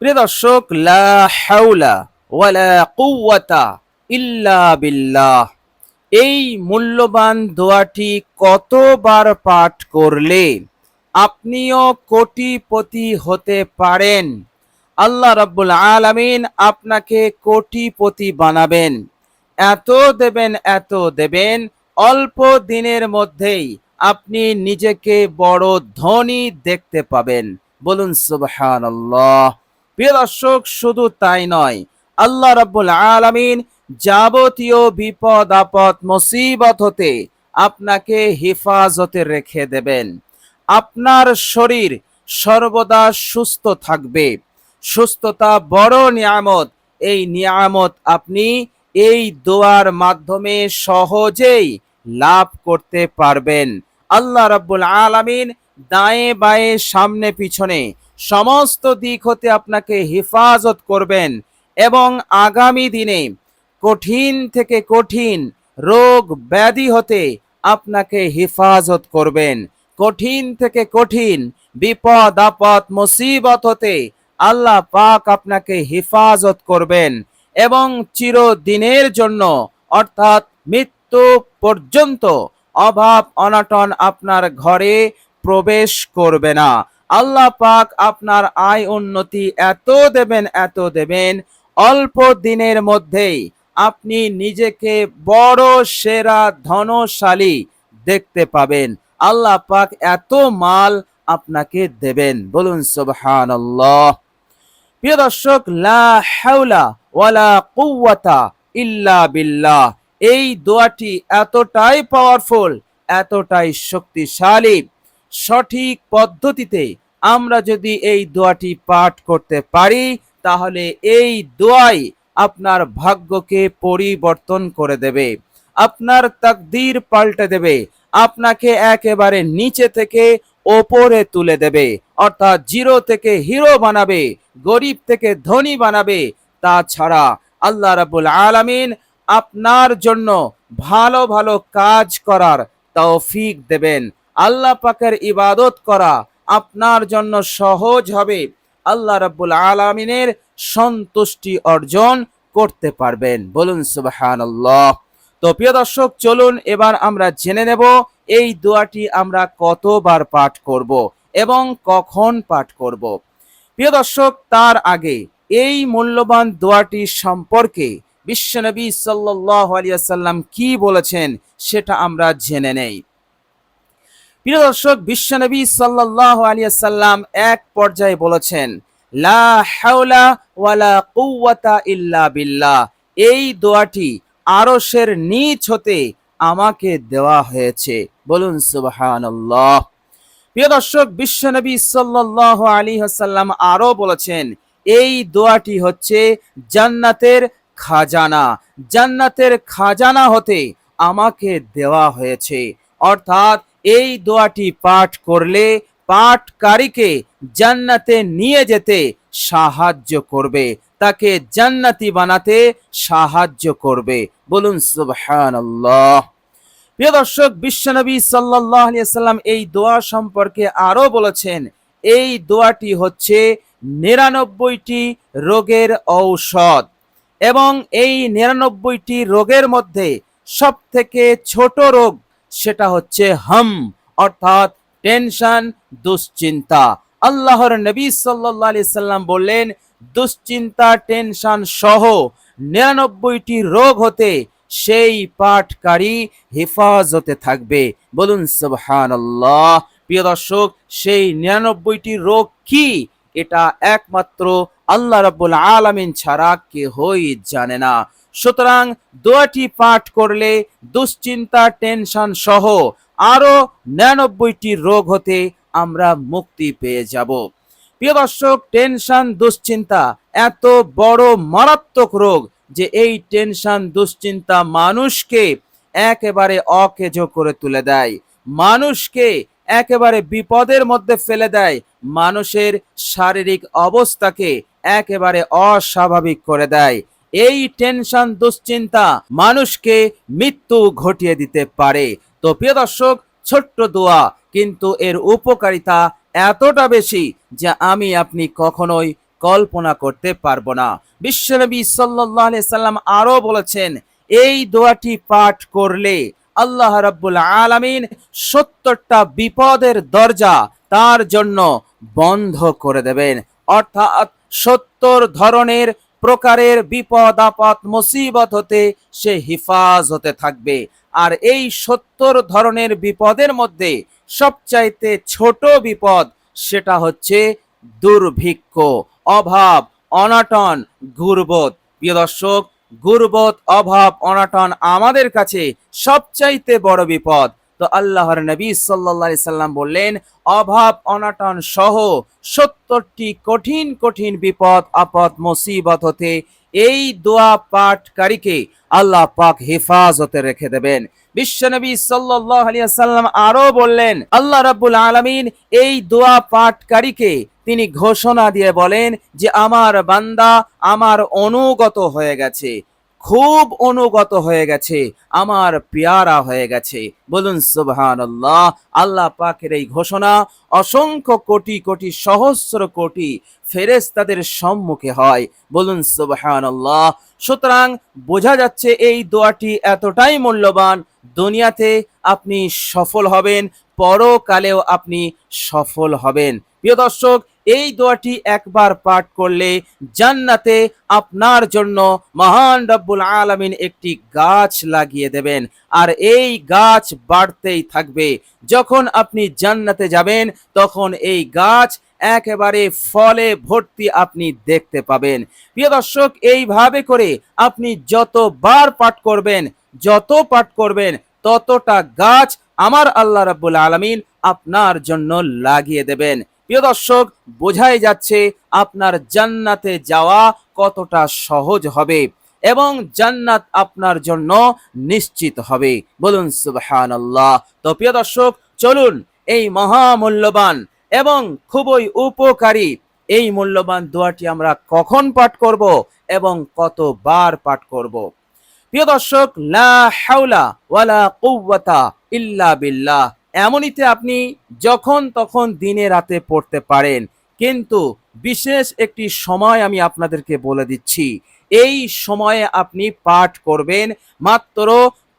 প্রিয় দর্শক, লা ওয়ালা বিল্লাহ। এই মূল্যবান দোয়াটি কতবার পাঠ করলে আপনিও কোটিপতি হতে পারেন। আল্লাহ রাব্বুল আলামিন আপনাকে কোটিপতি বানাবেন। এত দেবেন এত দেবেন, অল্প দিনের মধ্যেই আপনি নিজেকে বড় ধনী দেখতে পাবেন। বলুন সুবহানাল্লাহ। প্রিয় দর্শক, শুধু তাই নয়, আল্লাহ রাব্বুল আলামিন যাবতীয় বিপদ, আপদ, মুসিবত হতে আপনাকে হেফাজতে রেখে দেবেন। আপনার শরীর সর্বদা সুস্থ থাকবে। সুস্থতা বড় নিয়ামত। এই নিয়ামত আপনি এই দোয়ার মাধ্যমে সহজেই লাভ করতে পারবেন। আল্লাহ রাব্বুল আলামিন দায়ে বায়ে সামনে পিছনে সমস্ত দিক হতে আপনাকে হেফাজত করবেন এবং আগামী দিনে কঠিন থেকে কঠিন রোগ ব্যাধি হতে আপনাকে হেফাজত করবেন। কঠিন থেকে কঠিন বিপদ, আপদ, মুসিবত হতে আল্লাহ পাক আপনাকে হেফাজত করবেন এবং চিরদিনের জন্য অর্থাৎ মৃত্যু পর্যন্ত অভাব, অনটন আপনার ঘরে প্রবেশ করবে না। আল্লাহ পাক আপনার আয় উন্নতি এত দেবেন এত দেবেন। অল্প দিনের মধ্যেই আপনি নিজেকে বড়, সেরা, ধনশালী দেখতে পাবেন। আল্লাহ পাক এত মাল আপনাকে দেবেন। বলুন, সুবহানাল্লাহ। প্রিয় দর্শক, লা হাওলা ওয়ালা কুওয়াতা ইল্লা বিল্লাহ। এই দোয়াটি এতটাই পাওয়ারফুল এতটাই শক্তিশালী সঠিক পদ্ধতিতে আমরা যদি এই দোয়াটি পাঠ করতে পারি, তাহলে এই দোয়াই আপনার ভাগ্যকে পরিবর্তন করে দেবে। আপনার তাকদীর পাল্টে দেবে। আপনাকে একেবারে নিচে থেকে ওপরে তুলে দেবে। অর্থাৎ জিরো থেকে হিরো বানাবে, গরিব থেকে ধনী বানাবে। তাছাড়া আল্লাহ রাবুল আলামিন আপনার জন্য ভালো ভালো কাজ করার তৌফিক দেবেন। আল্লাহ পাকের ইবাদত করা আপনার জন্য সহজ হবে। আল্লাহ রাব্বুল আলামিনের সন্তুষ্টি অর্জন করতে পারবেন। বলুন সুবহানাল্লাহ। তো প্রিয় দর্শক, চলুন এবার আমরা জেনে নেব এই দোয়াটি আমরা কতবার পাঠ করব এবং কখন পাঠ করব। প্রিয় দর্শক, তার আগে এই মূল্যবান দোয়াটি সম্পর্কে বিশ্বনবী সাল্লাল্লাহু আলাইহি সাল্লাম কি বলেছেন সেটা আমরা জেনে নেই। প্রিয় দর্শক বিশ্বনবী সাল্লাল্লাহু আলাইহি সাল্লাম এক পর্যায়ে বলেছেন, লা ইল্লা বিল্লাহ। এই দোয়াটি আরশের নিচ হতে আমাকে দেওয়া হয়েছে। বলুন, সুবহানাল্লাহ। প্রিয় দর্শক বিশ্বনবী সাল্লাল্লাহু আলাইহি সাল্লাম আরও বলেছেন, এই দোয়াটি হচ্ছে জান্নাতের খাজানা। জান্নাতের খাজানা হতে আমাকে দেওয়া হয়েছে। অর্থাৎ এই দোয়াটি পাঠ করলে পাঠকারীকে জান্নাতে নিয়ে যেতে সাহায্য করবে। তাকে জান্নাতি বানাতে সাহায্য করবে। বলুন, সুবহানাল্লাহ। প্রিয় দর্শক, বিশ্বনবী সাল্লাম এই দোয়া সম্পর্কে আরও বলেছেন। এই দোয়াটি হচ্ছে নিরানব্বইটি রোগের ঔষধ এবং এই নিরানব্বইটি রোগের মধ্যে সব থেকে ছোট রোগ সেটা হচ্ছে হাম, অর্থাৎ টেনশন, দুশ্চিন্তা। আল্লাহর নবী আলাইহি সাল্লাম বললেন, দুশ্চিন্তা, টেনশন সহ নিরানব্বইটি রোগ হতে সেই পাঠকারী হেফাজতে থাকবে। বলুন সুবহান আল্লাহ প্রিয় দর্শক, সেই নিরানব্বইটি রোগ কি? এটা একমাত্র আল্লাহ রাব্বুল আলামিন ছাড়া কেহই জানে না। সুতরাং দোয়াটি পাঠ করলে দুশ্চিন্তা টেনশন সহ আরও নিরানব্বইটি রোগ হতে আমরা মুক্তি পেয়ে যাব। প্রিয় দর্শক টেনশন দুশ্চিন্তা এত বড় মারাত্মক রোগ যে এই টেনশন দুশ্চিন্তা মানুষকে একেবারে অকেজো করে তুলে দেয়। মানুষকে একেবারে বিপদের মধ্যে ফেলে দেয়। মানুষের শারীরিক অবস্থাকে একেবারে অস্বাভাবিক করে দেয়। এই টেনশন, দুশ্চিন্তা মানুষকে মৃত্যু ঘটিয়ে দিতে পারে। তো প্রিয় দর্শক, ছোট্ট দোয়া, কিন্তু এর উপকারিতা এতটা বেশি যে আমি আপনি কখনোই কল্পনা করতে পারব না। বিশ্বনবী আলাইহি সাল্লাম আরও বলেছেন, এই দোয়াটি পাঠ করলে আল্লাহ রাব্বুল আলামিন সত্তরটা বিপদের দরজা তার জন্য বন্ধ করে দেবেন। অর্থাৎ সত্তর ধরনের প্রকারের বিপদ, আপদ, মুসিবত হতে সে হিফাজতে থাকবে। আর এই সত্তর ধরনের বিপদের মধ্যে সবচাইতে ছোট বিপদ সেটা হচ্ছে দুর্ভিক্ষ, অভাব, অনাটন গুরবত প্রিয় দর্শক গুরবত অভাব, অনাটন আমাদের কাছে সবচাইতে বড় বিপদ। তো আল্লাহর নবী আলাইহি সাল্লাম বললেন, অভাব, অনাটন সহ সত্তরটি কঠিন কঠিন বিপদ, আপদ, মুসিবত হতে এই দোয়া পাঠকারীকে আল্লাহ পাক হেফাজতে রেখে দেবেন। বিশ্বনবী আলাইহি সাল্লাম আরও বললেন, আল্লাহ রাব্বুল আলামিন এই দোয়া পাঠকারীকে তিনি ঘোষণা দিয়ে বলেন যে, আমার বান্দা আমার অনুগত হয়ে গেছে। খুব অনুগত হয়ে গেছে, আমার পেয়ারা হয়ে গেছে। বলুন সুবহান আল্লাহ আল্লাহ পাকের এই ঘোষণা অসংখ্য কোটি কোটি, সহস্র কোটি ফেরেস তাদের সম্মুখে হয়। বলুন সুবহান আল্লাহ সুতরাং বোঝা যাচ্ছে এই দোয়াটি এতটাই মূল্যবান, দুনিয়াতে আপনি সফল হবেন, পরকালেও আপনি সফল হবেন। প্রিয় দর্শক এই দোয়াটি একবার পাঠ করলে জান্নাতে আপনার জন্য মহান রব্বুল আলামিন একটি গাছ লাগিয়ে দেবেন। আর এই গাছ বাড়তেই থাকবে। যখন আপনি জান্নাতে যাবেন, তখন এই গাছ একেবারে ফলে ভর্তি আপনি দেখতে পাবেন। প্রিয় দর্শক, এইভাবে করে আপনি যতবার পাঠ করবেন, যত পাঠ করবেন, ততটা গাছ আমার আল্লাহ রাব্বুল আলামিন আপনার জন্য লাগিয়ে দেবেন। প্রিয় দর্শক, বোঝাই যাচ্ছে আপনার জান্নাতে যাওয়া কতটা সহজ হবে এবং জান্নাত আপনার জন্য নিশ্চিত হবে। বলুন, সুবহানাল্লাহ। তো প্রিয় দর্শক, চলুন এই মহামূল্যবান এবং খুবই উপকারী এই মূল্যবান দোয়াটি আমরা কখন পাঠ করব এবং কতবার পাঠ করব? প্রিয় দর্শক, লা হাওলা ওয়ালা কুওয়াতা ইল্লা বিল্লাহ। এমনিতে আপনি যখন তখন দিনে রাতে পড়তে পারেন। কিন্তু বিশেষ একটি সময় আমি আপনাদেরকে বলে দিচ্ছি। এই সময়ে আপনি পাঠ করবেন মাত্র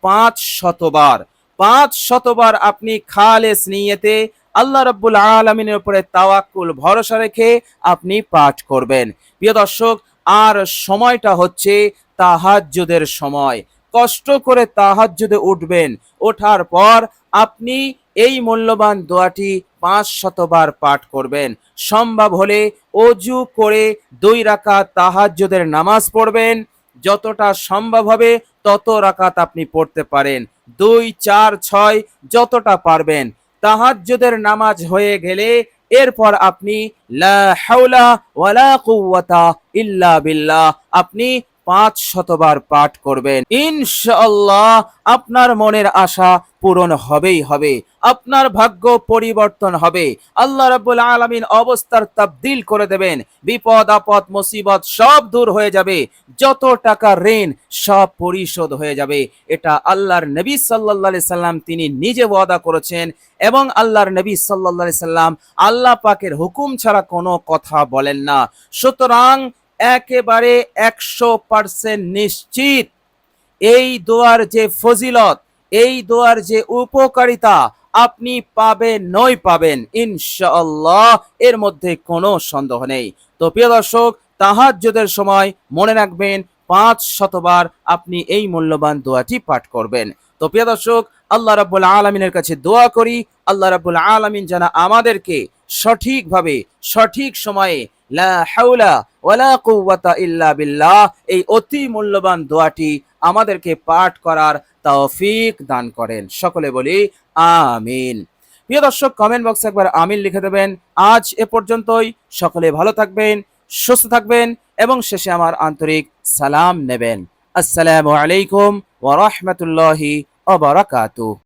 পাঁচ শতবার। পাঁচ শতবার আপনি খালেস নিয়েতে আল্লাহ রাব্বুল আলমিনের উপরে তাওয়াক্কুল, ভরসা রেখে আপনি পাঠ করবেন। প্রিয় দর্শক, আর সময়টা হচ্ছে তাহাজ্জুদের সময়। কষ্ট করে তাহাজ্জুদে উঠবেন, ওঠার পর আপনি এই মূল্যবান দোয়াটি পাঁচ শতবার পাঠ করবেন। সম্ভব হলে অজু করে দুই রাকাত তাহাজ্জুদের নামাজ পড়বেন। যতটা সম্ভব হবে তত রাকাত আপনি পড়তে পারেন। দুই, চার, ছয়, যতটা পারবেন। তাহাজ্জুদের নামাজ হয়ে গেলে এরপর আপনি লা হাওলা ওয়ালা কুওয়াতা ইল্লা বিল্লাহ। আপনি পাঁচ শতবার পাঠ করবেন। ইনশাআল্লাহ আপনার মনের আশা পূরণ হবেই হবে। আপনার ভাগ্য পরিবর্তন হবে। আল্লাহ রাব্বুল আলামিন অবস্থার তাবদিল করে দেবেন। বিপদ, আপদ, মুসিবত সব দূর হয়ে যাবে। যত টাকা ঋণ, সব পরিশোধ হয়ে যাবে। এটা আল্লাহর নবী সাল্লাল্লাহু সাল্লাম তিনি নিজে ওয়াদা করেছেন এবং আল্লাহর নবী সাল্লাল্লাহু সাল্লাম আল্লাহ পাকের হুকুম ছাড়া কোনো কথা বলেন না। সুতরাং একেবারে একশো পার্সেন্ট নিশ্চিত। এই দোয়ার যে ফজিলত, এই দোয়ার যে উপকারিতা আপনি পাবেন, নই পাবেন, ইনশাআল্লাহ, এর মধ্যে কোনো সন্দেহ নেই। তো প্রিয় দর্শক, তাহাজ্জুদের সময় মনে রাখবেন, পাঁচ শতবার আপনি এই মূল্যবান দোয়াটি পাঠ করবেন। তো প্রিয় দর্শক, আল্লাহ রাব্বুল আলমিনের কাছে দোয়া করি। আল্লাহ রাব্বুল আলমিন যেন আমাদেরকে সঠিকভাবে, সঠিক সময়ে লা হাওলা ওয়ালা কুওয়াতা বিল্লাহ। এই অতি মূল্যবান দোয়াটি আমাদেরকে পাঠ করার তৌফিক দান করেন। সকলে বলি, আমিন। প্রিয় দর্শক কমেন্ট বক্সে একবার আমিন লিখে দেবেন। আজ এ পর্যন্তই। সকলে ভালো থাকবেন, সুস্থ থাকবেন এবং শেষে আমার আন্তরিক সালাম নেবেন। আসসালামু আলাইকুম ওয়া বারাকাতুহু।